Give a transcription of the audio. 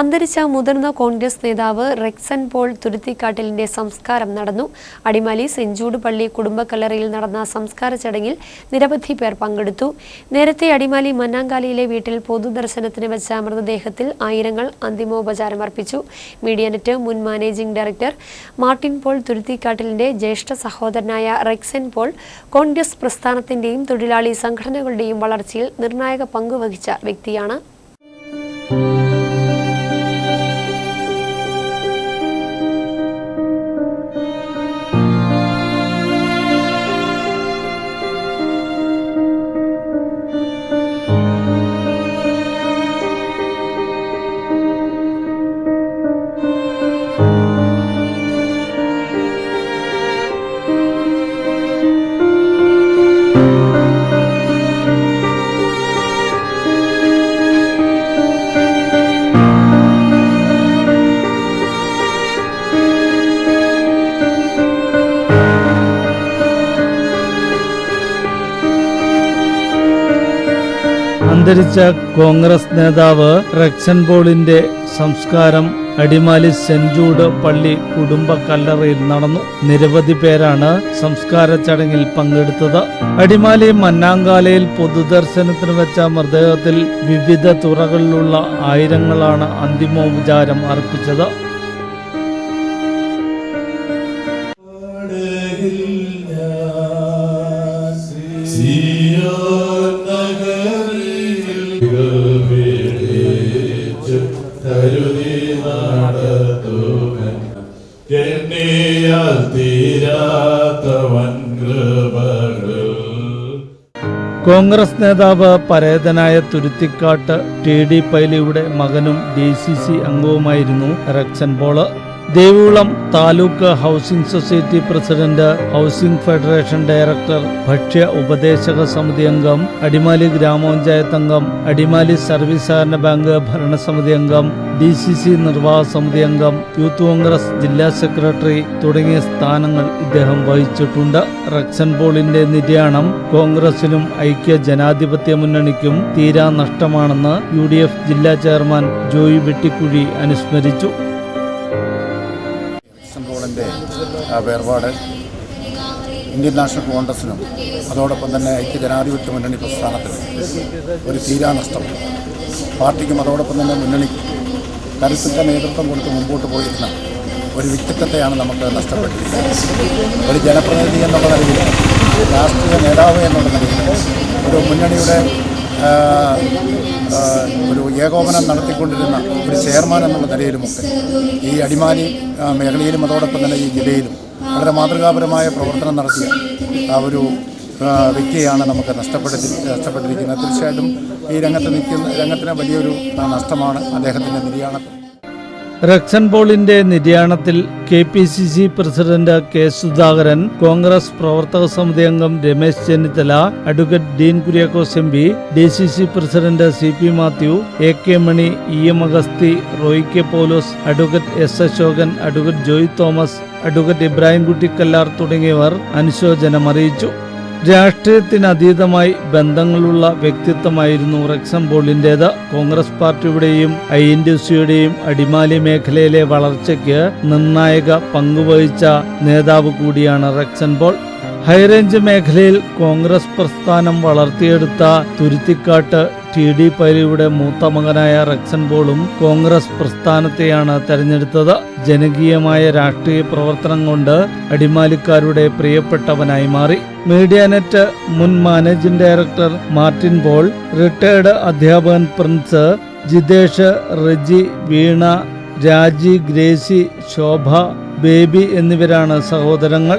അന്തരിച്ച മുതിർന്ന കോൺഗ്രസ് നേതാവ് റെക്സൻ പോൾ തുരുത്തിക്കാട്ടിലിന്റെ സംസ്കാരം നടന്നു. അടിമാലി സെഞ്ചൂട് പള്ളി കുടുംബക്കല്ലറയിൽ നടന്ന സംസ്കാര ചടങ്ങിൽ നിരവധി പേർ പങ്കെടുത്തു. നേരത്തെ അടിമാലി മന്നാങ്കാലിയിലെ വീട്ടിൽ പൊതുദർശനത്തിന് വെച്ച മൃതദേഹത്തിൽ ആയിരങ്ങൾ അന്തിമോപചാരം അർപ്പിച്ചു. മീഡിയനെറ്റ് മുൻ മാനേജിംഗ് ഡയറക്ടർ മാർട്ടിൻ പോൾ തുരുത്തിക്കാട്ടിലിന്റെ ജ്യേഷ്ഠ സഹോദരനായ റെക്സൻ പോൾ കോൺഗ്രസ് പ്രസ്ഥാനത്തിന്റെയും തൊഴിലാളി സംഘടനകളുടെയും വളർച്ചയിൽ നിർണായക പങ്കുവഹിച്ച വ്യക്തിയാണ്. അന്തരിച്ച കോൺഗ്രസ് നേതാവ് റെക്സൻ പോളിന്റെ സംസ്കാരം അടിമാലി സെന്റ് ജൂഡ് പള്ളി കുടുംബ കല്ലറയിൽ നടന്നു. നിരവധി പേരാണ് സംസ്കാര ചടങ്ങിൽ പങ്കെടുത്തത്. അടിമാലി മന്നാങ്കാലയിൽ പൊതുദർശനത്തിന് വെച്ച മൃതദേഹത്തിൽ വിവിധ തുറകളിലുള്ള ആയിരങ്ങളാണ് അന്തിമോപചാരം അർപ്പിച്ചത്. സിയോൻ കോൺഗ്രസ് നേതാവ് പരേതനായ തുരുത്തിക്കാട്ട് ടി ഡി പൈലിയുടെ മകനും D C C അംഗവുമായിരുന്നു Rexon Paul. Devikulam taluk housing society president housing federation director ഭക്ഷ്യ ഉപദേശക സമിതി അംഗം അടിമാലി ഗ്രാമപഞ്ചായത്ത് അംഗം അടിമാലി സർവീസ് സഹകരണ ബാങ്ക് ഭരണസമിതി അംഗം ഡി സി സി നിർവാഹക സമിതി അംഗം യൂത്ത് കോൺഗ്രസ് ജില്ലാ സെക്രട്ടറി തുടങ്ങിയ സ്ഥാനങ്ങൾ ഇദ്ദേഹം വഹിച്ചിട്ടുണ്ട്. റക്സൻ പോളിന്റെ നിര്യാണം കോൺഗ്രസിനും ഐക്യ ജനാധിപത്യ മുന്നണിക്കും തീരാ നഷ്ടമാണെന്ന് യു ജില്ലാ ചെയർമാൻ ജോയി വെട്ടിക്കുഴി അനുസ്മരിച്ചു. പോളിന്റെ വേർപാട് ഇന്ത്യൻ നാഷണൽ കോൺഗ്രസിനും അതോടൊപ്പം തന്നെ ഐക്യ ജനാധിപത്യ മുന്നണി പ്രസ്ഥാനത്തിനും ഒരു തീരാനഷ്ടം പാർട്ടിക്കും അതോടൊപ്പം തന്നെ മുന്നണിക്കും കരുത്തുറ്റ നേതൃത്വം കൊടുത്ത് മുമ്പോട്ട് പോയിരുന്ന ഒരു വ്യക്തിത്വത്തെയാണ് നമുക്ക് നഷ്ടപ്പെട്ടിരിക്കുന്നത്. ഒരു ജനപ്രതിനിധി എന്നുള്ള നിലയിൽ രാഷ്ട്രീയ നേതാവ് എന്നുള്ള നിലയിൽ ഒരു മുന്നണിയുടെ ഒരു ഏകോപനം നടത്തിക്കൊണ്ടിരുന്ന ഒരു ചെയർമാൻ എന്നുള്ള നിലയിലുമൊക്കെ ഈ അടിമാലി മേഖലയിലും അതോടൊപ്പം തന്നെ ഈ ജില്ലയിലും വളരെ മാതൃകാപരമായ പ്രവർത്തനം നടത്തിയ ആ ഒരു വ്യക്തിയാണ് നമുക്ക് നഷ്ടപ്പെടുത്തി നഷ്ടപ്പെട്ടിരിക്കുന്നത്. തീർച്ചയായിട്ടും ഈ രംഗത്ത് നിൽക്കുന്ന രംഗത്തിന് വലിയൊരു നഷ്ടമാണ് അദ്ദേഹത്തിന്റെ നിര്യാണത്തിൽ. റക്സൻ പോളിന്റെ നിര്യാണത്തിൽ K P C C president K Sudhakaran Congress പ്രവർത്തക സമിതി അംഗം Ramesh Chennithala advocate Dean Kuriakose M P D C C president C P Mathew A K Mani E M Augusthy Roy K Paulose advocate S Asokan advocate Joy Thomas advocate Ibrahimkutty Kallar തുടങ്ങിയവർ അനുശോചനം അറിയിച്ചു. രാഷ്ട്രീയത്തിനതീതമായി ബന്ധങ്ങളുള്ള വ്യക്തിത്വമായിരുന്നു റെക്സം പോളിന്റേത് Congress പാർട്ടിയുടെയും I N D സിയുടെയും അടിമാലി മേഖലയിലെ വളർച്ചയ്ക്ക് നിർണായക പങ്കുവഹിച്ച നേതാവ് കൂടിയാണ് റെക്സൻ പോൾ ഹൈറേഞ്ച് മേഖലയിൽ കോൺഗ്രസ് പ്രസ്ഥാനം വളർത്തിയെടുത്ത തുരുത്തിക്കാട്ട് ടി ഡി പൈലിയുടെ മൂത്ത മകനായ റക്സൻ പോളും കോൺഗ്രസ് പ്രസ്ഥാനത്തെയാണ് തെരഞ്ഞെടുത്തത്. ജനകീയമായ രാഷ്ട്രീയ പ്രവർത്തനം കൊണ്ട് അടിമാലിക്കാരുടെ പ്രിയപ്പെട്ടവനായി മാറി. മീഡിയാനെറ്റ് മുൻ managing director Martin Paul retired അധ്യാപകൻ പ്രിൻസ് ജിതേഷ് റെജി വീണ രാജി ഗ്രേസി ശോഭ ബേബി എന്നിവരാണ് സഹോദരങ്ങൾ.